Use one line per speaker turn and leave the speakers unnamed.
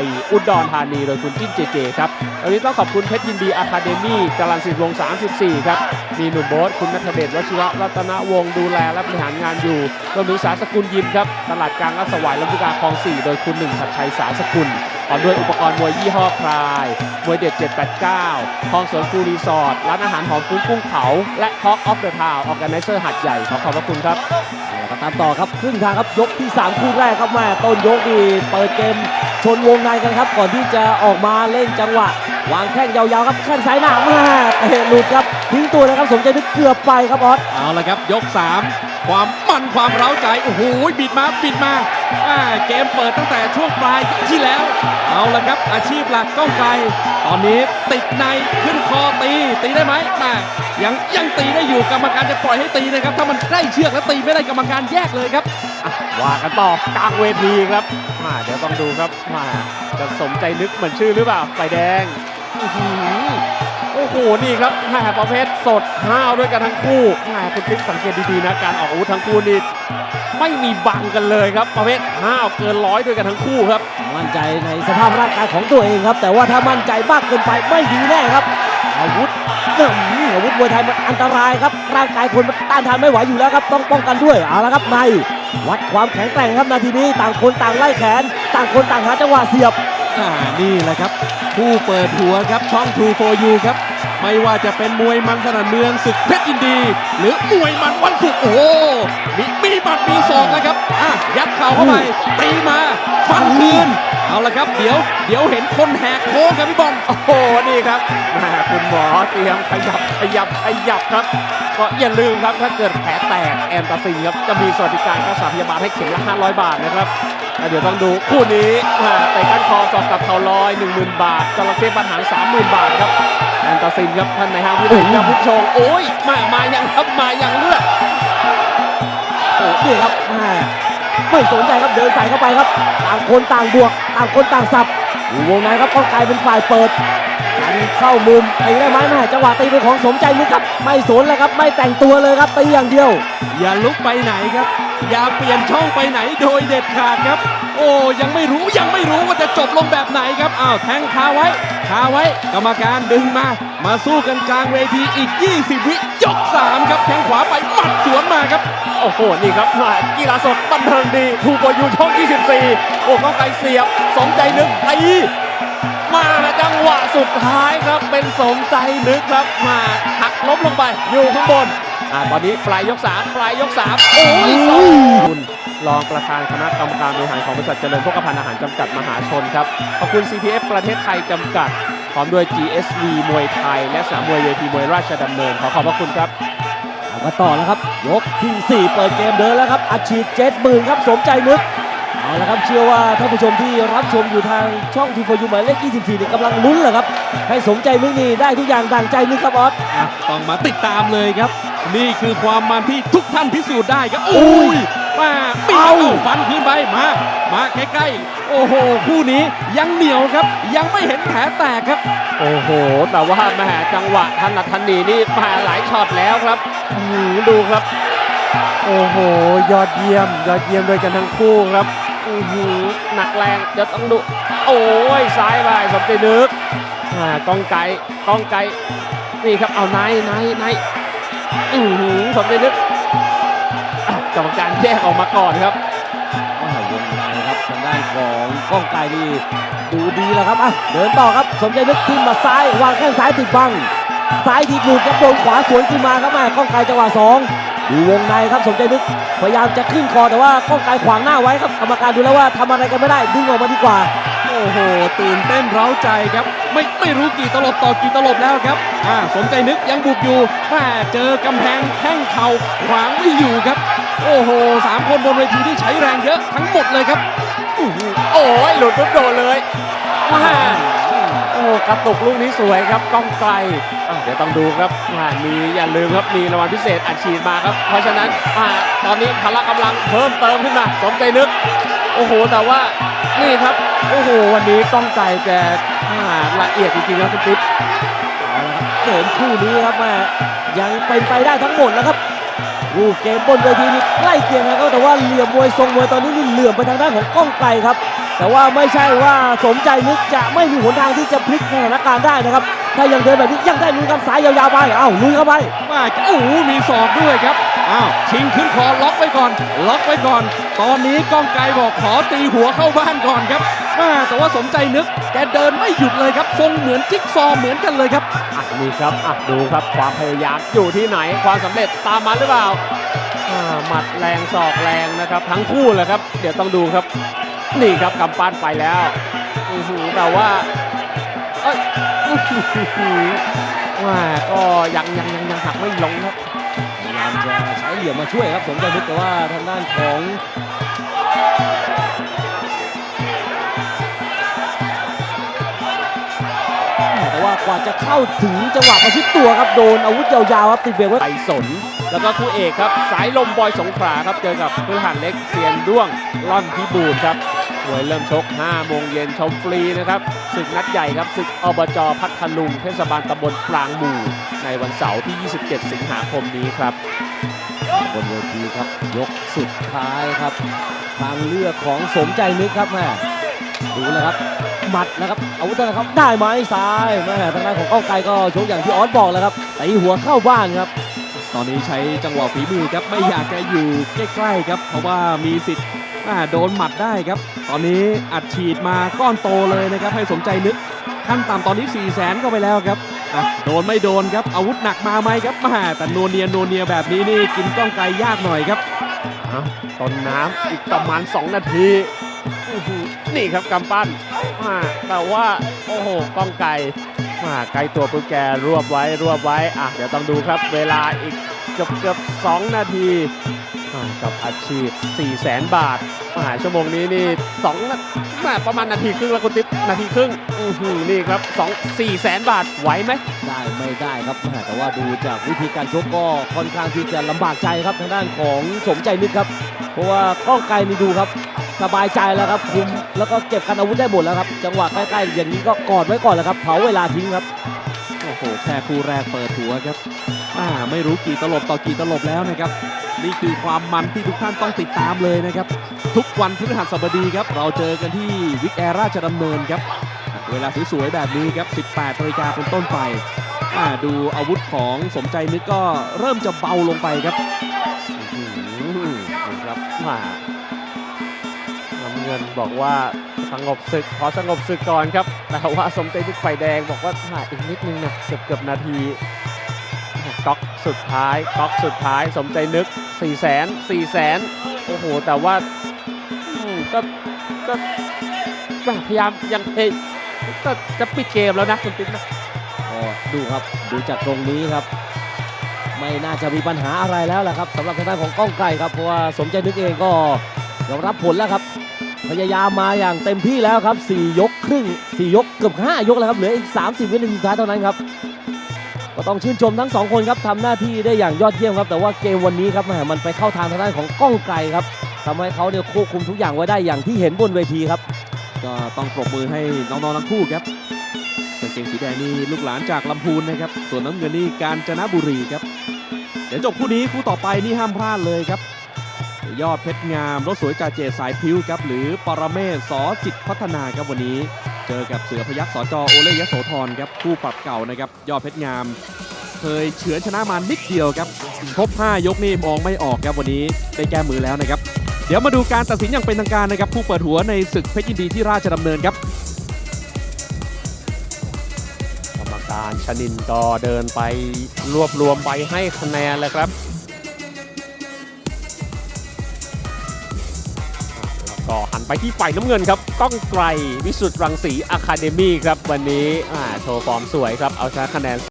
ปีอุดรธานีโดยคุณจิ้นเจเจครับวันนี้ต้องขอบคุณเพชรยินดีอะคาเดมี่จรัญสิทธิ์วง 34 ครับ มีหนุ่มโบ๊ทคุณนัทเดชวชิระรัตนวงศ์ดูแลและบริหารงานอยู่รวมถึงสาสกุลยิมครับ ตลาดกลางรัศวายลำพูกาคลอง 4 โดยคุณหนึ่งชัดชัยสาสกุลพร้อมด้วยอุปกรณ์มวยยี่ห้อพรายมวยเด็ด 789 คลองสวนคูรีสอร์ทร้านอาหารหอมฟุ้งกุ้งเผาและ Talk of the Town ออแกไนเซอร์หัดใหญ่ขอขอบพระคุณครับ
ตามต่อครับครึ่งทางครับยกที่ 3 คู่แรกครับแม่ต้นยกดีเปิดเกมชนวงในกันครับ ก่อนที่จะออกมาเล่นจังหวะ วางแข้งยาวๆครับแข้งซ้ายหน้ามาเตะหลุดครับทิ้งตัวนะครับสมใจนึกเกือบไปครับออส
เอาละครับยก 3 ความมันความเร้าใจ โอ้โหบิดมาบิดมาอ่าเกมเปิดตั้งแต่ช่วงปลายที่แล้ว เอาละครับ อาชีพหลักก้องไกล ตอนนี้ติดในขึ้นคอตี ตีได้ไหมมายังยังตีได้อยู่กรรมการจะปล่อยให้ตีนะครับ ถ้ามันใกล้เชือกแล้วตีไม่ได้กรรมการแยกเลยครับ
ว่ากันต่อกลางเวทีครับมาเดี๋ยวต้องดูครับมาจะสมใจนึกเหมือนชื่อหรือเปล่าไฟแดงอื้อหือ โอ้โหนี่ครับแหมประเภทสดห้าวด้วยกันทั้งคู่แหมคุณติ๊กสังเกตดีๆนะการออกอาวุธทั้งคู่นี่ไม่มีบังกันเลยครับ ประเภทห้าวเกินร้อยด้วยกันทั้งคู่ครับ
มั่นใจในสภาพร่างกายของตัวเองครับ แต่ว่าถ้ามั่นใจมากเกินไปไม่ดีแน่ครับ อาวุธอื้อหืออาวุธมวยไทยมันอันตรายครับ ร่างกายคนมันต้านทานไม่ไหวอยู่แล้วครับ ต้องป้องกันด้วยเอาละครับในวัดความแข็งแกร่งครับนาทีนี้ต่างคนต่างไล่แขน ต่างคนต่างหาจังหวะเสียบ
อ่านี่แหละครับผู้เปิดหัวครับช่อง True for You ครับ ไม่ว่าจะเป็นมวยมันสนั่นเมืองศึกเพชรยินดี หรือมวยมันวันศุกร์โอ้โหมีมีบัดมีศอกนะครับอะยัดเข่าเข้าไปตีมาฟันคืนเอาละครับเดี๋ยวเดี๋ยวเห็นคนแหกโค้งครับพี่บอล
โอ้โหนี่ครับแหมคุณหมอเตรียมขยับขยับขยับครับก็อย่าลืมครับถ้าเกิดแผลแตกแอนตาซินครับจะมีสวัสดิการค่าสาพยาบาลให้เข็มละ500 บาทนะครับแล้ว เดี๋ยวต้องดูคู่นี้แหมเตะก้านคอสอบกับเข่าลอย 10,000 บาทจระเข้ปัญหาง30,000 บาทครับแอนตาซินครับท่านในห้างผู้เล่นยาพุชงโอ้ยมามายังครับมายังเลือด
โอ้นี่ครับแม่ไม่สนใจครับเดินใส่เข้าไปครับต่างคนต่างบวกต่างคนต่างสับอยู่วงในครับก้องไกลเป็นฝ่ายเปิดกันเข้ามุมตีได้ไหมแม่จังหวะตีเป็นของสมใจนึกครับ ไม่สนเลยครับไม่แต่งตัวเลยครับตีอย่างเดียว
อย่าลุกไปไหนครับ อย่าเปลี่ยนช่องไปไหนโดยเด็ดขาดครับ โอ้ยังไม่รู้ยังไม่รู้ว่าจะจบลงแบบไหนครับอ้าวแทงคาไว้คาไว้ กรรมการดึงมา มาสู้กันกลางเวทีอีก 20 วิยก 3 ครับแทงขวาไปหมัดสวนมาครับ
โอ้โห นี่ครับมากีฬาสดบันเทิงดีทูโกยูช่อง 24 โอ้ก้องไกลเสียบสมใจนึกตีมาจังหวะสุดท้ายครับเป็นสมใจนึกครับมาหักล้มลงไปอยู่ข้างบนอ่าตอนนี้ปลายยก 3 ปลายยก 3 โอ้ย รองประธานคณะกรรมการบริหารของบริษัทเจริญโภคภัณฑ์อาหารจำกัดมหาชนครับ ขอบคุณ CPF ประเทศไทยจำกัด พร้อมด้วย GSV มวยไทย และสนามมวยเวทีมวยราชดำเนิน ขอขอบพระคุณครับ
เอากันต่อแล้วครับ ยกที่ 4 เปิดเกมเดินแล้วครับอัดฉีดเจ็ดหมื่นครับสมใจนึกเอาละครับเชื่อว่าท่านผู้ชมที่รับชมอยู่ทางช่องทีโฟยูหมายเลข 24เนี่ยกำลังลุ้นแหละครับ ให้สมใจนึกนี่ได้ทุกอย่างดังใจนึกครับออส
อะต้องมาติดตามเลยครับ นี่คือความมันที่ทุกท่านพิสูจน์ได้ครับโอ้ย มาปีเอาฟันขึ้นไปมา มาใกล้ๆโอ้โหคู่นี้ยังเหนียวครับ ยังไม่เห็นแผลแตกครับ
โอ้โห แต่ว่าแหม่จังหวะถนัดทันนีนี่มาหลายช็อตแล้วครับอื้อหือดูครับ โอ้โห ยอดเยี่ยม ยอดเยี่ยมด้วยกันทั้งคู่ครับอื้อหือหนักแรงเดี๋ยวต้องดู โอ้ยซ้ายไปสมใจนึกอ่ากองไก่กองไก่นี่ครับเอาไนท์ไนท์ไนท์อือหือสมใจนึกอะ กรรมการแยกออกมาก่อนครับ
ว่าวงในครับทางด้านของก้องไกลนี่ดูดีแล้วครับอะเดินต่อครับสมใจนึกขึ้นมาซ้ายวางแข้งซ้ายติดบังซ้ายทีบหลุดครับโดนขวาสวนขึ้นมาครับแม่ก้องไกลจังหวะสองดูวงในครับสมใจนึกพยายามจะขึ้นคอแต่ว่าก้องไกลขวางหน้าไว้ครับกรรมการดูแล้วว่าทำอะไรกันไม่ได้ดึงออกมาดีกว่า
โอ้โหตื่นเต้นเร้าใจครับ ไม่ไม่รู้กี่ตลบต่อกี่ตลบแล้วครับอ่าสมใจนึกยังบุกอยู่แม่เจอกำแพงแข้งเข่าขวางไม่อยู่ครับ โอ้โหสามคนบนเวทีที่ใช้แรงเยอะทั้งหมดเลยครับ
อื้อหือโอ้ยหลุดปุ๊บโดนเลยมาโอ้กระตุกลูกนี้สวยครับก้องไกลอะเดี๋ยวต้องดูครับอ่ามีอย่าลืมครับมีรางวัลพิเศษอัดฉีดมาครับ เพราะฉะนั้นอ่าตอนนี้พละกำลังเพิ่มเติมขึ้นมาสมใจนึก โอ้โห แต่ว่านี่ครับโอ้โหวันนี้ก้องไกลแกอ่าละเอียดจริงๆครับคุณติ๊บ
เอาละครับเกมคู่นี้ครับแม่ยังเป็นไปได้ทั้งหมดแล้วครับ รูปเกมบนเวทีนี่ใกล้เคียงกันครับแต่ว่าเหลี่ยมมวยทรงมวยตอนนี้นี่เหลื่อมไปทางด้านของก้องไกลครับ แต่ว่าไม่ใช่ว่าสมใจนึกจะไม่มีหนทางที่จะพลิกสถานการณ์ได้นะครับ ถ้ายังเดินแบบนี้ยังได้ลุ้นครับสายยาวๆไปเอ้าลุยเข้าไป
มาโอ้โหมีศอกด้วยครับอ้าวชิงขึ้นคอล็อกไว้ก่อน ล็อกไว้ก่อน ตอนนี้ก้องไกรบอกขอตีหัวเข้าบ้านก่อนครับมาแต่ว่าสมใจนึกแกเดินไม่หยุดเลยครับทรงเหมือนจิ๊กซอเหมือนกันเลยครับ
นี่ครับอะดูครับความพยายามอยู่ที่ไหนความสำเร็จตามมาหรือเปล่าหมัดแรงศอกแรงนะครับ ทั้งคู่เลยครับ เดี๋ยวต้องดูครับ นี่ครับกำปั้นไปแล้วอื้อหือแต่ว่าเอ้ยอื้อหือว่าก็ยังยังยังยังหักไม่ลงครับ
พยายามจะใช้เหลี่ยมมาช่วยครับสมใจนึกแต่ว่าทางด้านของ กว่าจะเข้าถึงจังหวะประชิดตัวครับโดนอาวุธยาวๆครับติดเบรกไว้
ไทยสน แล้วก็คู่เอกครับ สายลมบอยสงขลาครับ เจอกับพฤหัสเล็กเซียนด้วงล่อนพิบูลครับมวยเริ่มชก 5 โมงเย็นชมฟรีนะครับศึกนัดใหญ่ครับศึกอบจพัทลุงเทศบาลตำบลปรางหมู่ ในวันเสาร์ที่ 27 สิงหาคมนี้ครับ
บนเวทีครับยกสุดท้ายครับ ทางเลือกของสมใจนึกครับแม่ดูแล้วครับ หมัดนะครับอาวุธนะครับได้ไหมซ้ายแม่ทางด้านของก้าวไกลก็ชกอย่างที่ออสบอกแล้วครับตีหัวเข้าบ้านครับ
ตอนนี้ใช้จังหวะฝีมือครับไม่อยากจะอยู่ใกล้ๆครับ เพราะว่ามีสิทธิ์อ่าโดนหมัดได้ครับ ตอนนี้อัดฉีดมาก้อนโตเลยนะครับให้สมใจนึกขั้นต่ำตอนนี้4 0 0แสนก็ไปแล้วครับอะโดนไม่โดนครับอาวุธหนักมาไหมครับแมาแต่โนวเนียโนวเนียแบบนี้นี่กินก้องไกลยากหน่อยครับ
เอาต้นน้ำอีกประมาณ 2 นาทีอื้อหือ นี่ครับกำปั้นมาแต่ว่าโอ้โหก้องไก่มาไกลตัวปุ๊บแกรวบไว้รวบไว้อะเดี๋ยวต้องดูครับ เวลาอีกเกือบเกือบ2นาทีกับอาชีพ4 0 0แสนบาทมาชั่วโมงนี้นี่2นาแม่ประมาณนาทีครึ่งแล้วคุณติ๊บนาทีครึ่งอือหือนี่ครับ2 4แสนบาทไหวไหม
ได้ไม่ได้ครับแม่แต่ว่าดูจากวิธีการชกก็ค่อนข้างที่จะลำบากใจครับทางด้านของสมใจนึกครับ เพราะว่าก้องไกลนี่ดูครับ สบายใจแล้วครับคุมแล้วก็เก็บกันอาวุธได้หมดแล้วครับ จังหวะใกล้ๆอย่างนี้ก็กอดไว้ก่อนแล้วครับเผาเวลาทิ้งครับ
โอ้โหแค่คู่แรกเปิดหัวครับอ่าไม่รู้กี่ตลบต่อกี่ตลบแล้วนะครับ นี่คือความมันที่ทุกท่านต้องติดตามเลยนะครับ ทุกวันพฤหัสบดีครับ เราเจอกันที่วิกแอร์ราชดำเนินครับอะเวลาสวยๆแบบนี้ครับ 18นาฬิกาเป็นต้นไปอ่าดูอาวุธของสมใจนึกก็เริ่มจะเบาลงไปครับ
อื้อหือนี่ครับมาน้ำเงินบอกว่าสงบศึกขอสงบศึกก่อนครับแต่ว่าสมใจนึกไฟแดงบอกว่ามาอีกนิดนึงนะเกือบเกือบนาทีก๊อกสุดท้ายก๊อกสุดท้ายสมใจนึก4 0 0แสน4แสนโอ้โห แต่ว่าก็ก็พยายามยังเพยก็จะปิดเกมแล้วนะคุณปิ๊กนะ
ดูครับดูจากตรงนี้ครับ ไม่น่าจะมีปัญหาอะไรแล้วแหละครับสำหรับทางด้านของก้องไกลครับเพราะว่าสมใจนึกเองก็ยอมรับผลแล้วครับ พยายามมาอย่างเต็มที่แล้วครับ 4 ยกครึ่ง 4 ยกเกือบ 5 ยกแล้วครับเหลืออีก 30 วินาทีสุดท้ายเท่านั้นครับก็ต้องชื่นชมทั้งสองคนครับทำหน้าที่ได้อย่างยอดเยี่ยมครับ แต่ว่าเกมวันนี้ครับมมันไปเข้าทางทางด้านของก้องไกลครับทำให้เขาเนี่ยควบคุมทุกอย่างไว้ได้อย่างที่เห็นบนเวทีครับ
ก็ต้องปรบมือให้น้องๆทั้งคู่ครับกางเกงสีแดงนี่ลูกหลานจากลำพูนนะครับ ส่วนน้ำเงินนี่กาญจนบุรีครับ เดี๋ยวจบคู่นี้คู่ต่อไปนี่ห้ามพลาดเลยครับ ยอดเพชรงามรถสวยจ่าเจสายพิ้วครับหรือปรเมศสอจิตพัฒนาครับวันนี้ เจอกับเสือพยักษ์สจโอเล่ยโสธรครับคู่ปรับเก่านะครับยอดเพชรงาม เคยเฉือนชนะมานิดเดียวครับครบ 5 ยกนี่มองไม่ออกครับวันนี้ได้แก้มือแล้วนะครับ เดี๋ยวมาดูการตัดสินอย่างเป็นทางการนะครับผู้เปิดหัวในศึกเพชรยินดีที่ราชดำเนินครับ
กรรมการชนินก็เดินไปรวบรวมใบให้คะแนนเลยครับานไปที่ฝ่ายน้ำเงินครับก้องไกรวิสุทธ์รังสีอะคาเดมี่ครับวันนี้โชว์ฟอร์มสวยครับเอาชนะคะแนน